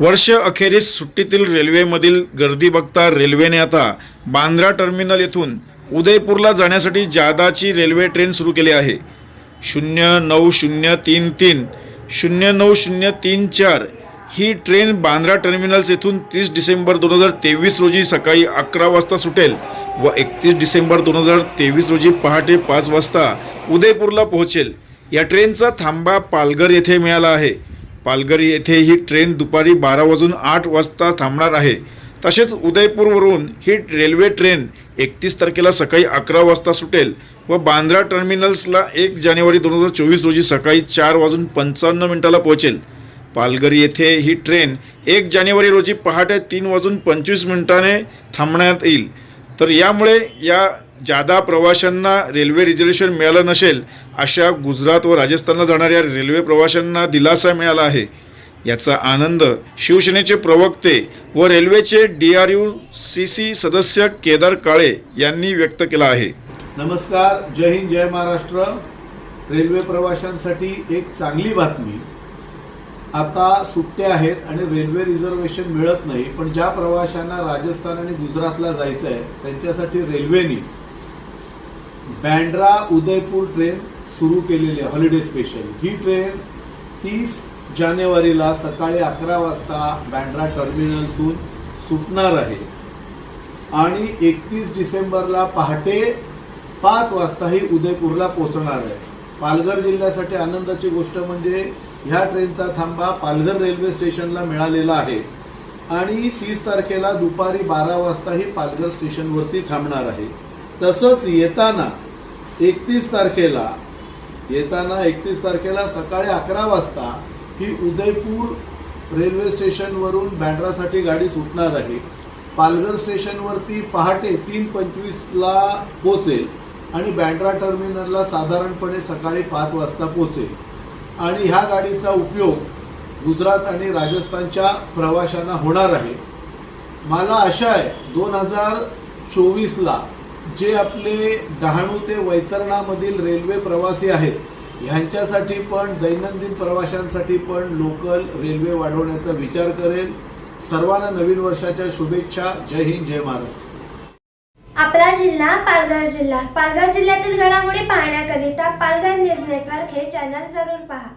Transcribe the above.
वर्ष अखेरीस सुट्टीतील रेल्वेमधील गर्दी बघता रेल्वेने आता बांद्रा टर्मिनल येथून उदयपूरला जाण्यासाठी जादाची रेल्वे ट्रेन सुरू केली आहे. शून्य नऊ शून्य तीन तीन शून्य नऊ शून्य तीन चार ही ट्रेन बांद्रा टर्मिनल्स येथून तीस डिसेंबर दोन हजार तेवीस रोजी सकाळी अकरा वाजता सुटेल व एकतीस डिसेंबर दोन हजार तेवीस रोजी पहाटे पाच वाजता उदयपूरला पोहोचेल. या ट्रेनचा थांबा पालघर येथे मिळाला आहे. पालघर येथे ही ट्रेन दुपारी बारा वाजून आठ वाजता थांबणार आहे. तसेच उदयपूरवरून ही रेल्वे ट्रेन एकतीस तारखेला सकाळी अकरा वाजता सुटेल व बांद्रा टर्मिनल्सला एक जानेवारी दोन हजार चोवीस रोजी सकाळी चार वाजून पंचावन्न मिनिटाला पोहोचेल. पालघर येथे ही ट्रेन एक जानेवारी रोजी पहाटे तीन वाजून पंचवीस मिनिटाने थांबण्यात येईल. तर यामुळे या जादा प्रवाशांना रेल्वे रिझर्वेशन मिळालं नसेल अशा गुजरात व राजस्थानला जाणाऱ्या रेल्वे प्रवाशांना दिलासा मिळाला आहे. याचा आनंद शिवसेनेचे प्रवक्ते व रेल्वेचे D R U C C सदस्य केदार काळे यांनी व्यक्त केला आहे. नमस्कार जय हिंद जय महाराष्ट्र. रेल्वे प्रवाशांसाठी एक चांगली बातमी. आता सुट्ट्या आहेत आणि रेल्वे रिझर्वेशन मिळत नाही पण ज्या प्रवाशांना राजस्थान आणि गुजरातला जायचं आहे त्यांच्यासाठी रेल्वेने बँड्रा उदयपूर ट्रेन सुरू केलेली आहे. हॉलिडे स्पेशल ही ट्रेन तीस जानेवारीला सकाळी अकरा वाजता बँड्रा टर्मिनलसून सुटणार आहे. आणि एकतीस डिसेंबरला पहाटे पाच वाजता ही उदयपूरला पोहोचणार आहे. पालघर जिल्ह्यासाठी आनंदाची गोष्ट म्हणजे ह्या ट्रेनचा थांबा पालघर रेल्वे स्टेशनला मिळालेला आहे. आणि तीस तारखेला दुपारी बारा वाजता ही पालघर स्टेशनवरती थांबणार आहे. तसंच येताना एकतीस तारखेला येताना एकतीस तारखेला सकाळी अकरा वाजता ही उदयपूर रेल्वे स्टेशनवरून बँड्रासाठी गाडी सुटणार आहे. पालघर स्टेशनवरती पहाटे तीन पंचवीसला पोचेल आणि बँड्रा टर्मिनलला साधारणपणे सकाळी पाच वाजता पोचेल आणि ह्या गाडीचा उपयोग गुजरात आणि राजस्थानच्या प्रवाशांना होणार आहे. मला आशा आहे दोन हजार चोवीसला जे आपले डहाणू ते वैतरणामधील रेल्वे प्रवासी आहेत ह्यांच्यासाठी पण दैनंदिन प्रवाशांसाठी पण लोकल रेल्वे वाढवण्याचा विचार करेल. सर्वांना नवीन वर्षाच्या शुभेच्छा. जय हिंद जय महाराष्ट्र. आपला जिल्हा पालघर जिल्हा. पालघर जिल्ह्यातील घडामोडी पाहण्याकरिता पालघर न्यूज नेटवर्क हे चॅनल जरूर पहा.